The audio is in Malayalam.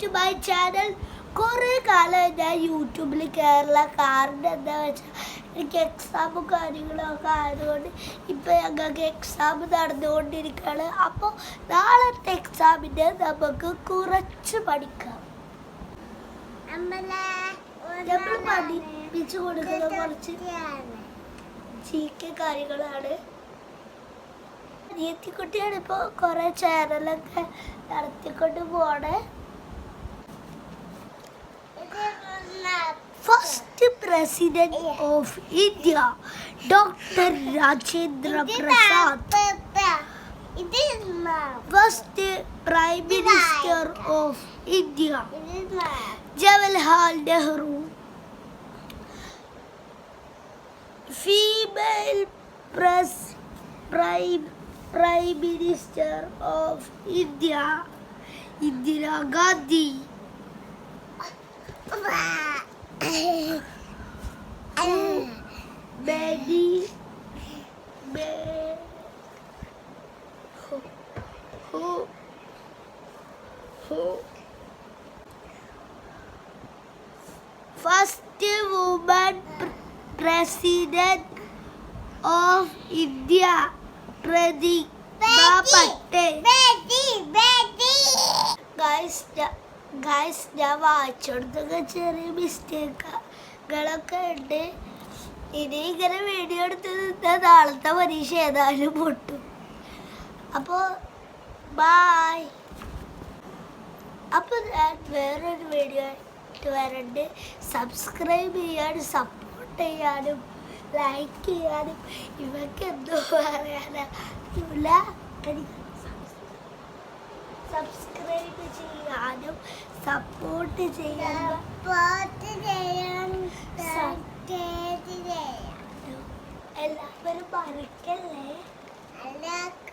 ടു മൈ ചാനൽ കുറേ കാലം ഞാൻ യൂട്യൂബിൽ കയറില്ല കാരണം എന്താ വെച്ചാൽ എനിക്ക് എക്സാമും കാര്യങ്ങളൊക്കെ ആയതുകൊണ്ട് ഇപ്പം ഞങ്ങൾക്ക് എക്സാം നടന്നുകൊണ്ടിരിക്കുകയാണ് അപ്പോൾ നാളത്തെ എക്സാമിന് നമുക്ക് കുറച്ച് പഠിക്കാം. നമ്മൾ പഠിപ്പിച്ചു കൊടുക്കുന്ന കുറച്ച് ജി കെ കാര്യങ്ങളാണ്. അനിയത്തിക്കുട്ടിയാണ് ഇപ്പോൾ കുറേ ചാനലൊക്കെ നടത്തിക്കൊണ്ട് പോണേ. First president of India doctor Rajendra Prasad first prime minister of India Jawaharlal Nehru female press prime prime minister of India Indira Gandhi Many, many, Ho. Ho. Ho. first woman president of India, Pratibha Patel. guys, guys ഞാൻ വായിച്ചെടുത്തൊക്കെ ചെറിയ മിസ്റ്റേക്കുകളൊക്കെ ഉണ്ട് ഇനി ഇങ്ങനെ വീഡിയോ എടുത്ത് നിന്നാൽ നാളത്തെ പരീക്ഷ ഏതായാലും പൊട്ടും. അപ്പോൾ ബായ് അപ്പോൾ ഞാൻ വേറൊരു വീഡിയോ ആയിട്ട് വരണ്ട്. സബ്സ്ക്രൈബ് ചെയ്യാനും സപ്പോർട്ട് ചെയ്യാനും ലൈക്ക് ചെയ്യാനും ഇവക്ക് എന്തോ പറയാനാ. സബ്സ്ക്രൈബ് ചെയ്യാനും സബ്സ്ക്രൈബ് ചെയ്യാനും. സപ്പോർട്ട് ചെയ്യാനും. എല്ലാവരും മറക്കല്ലേ താങ്ക്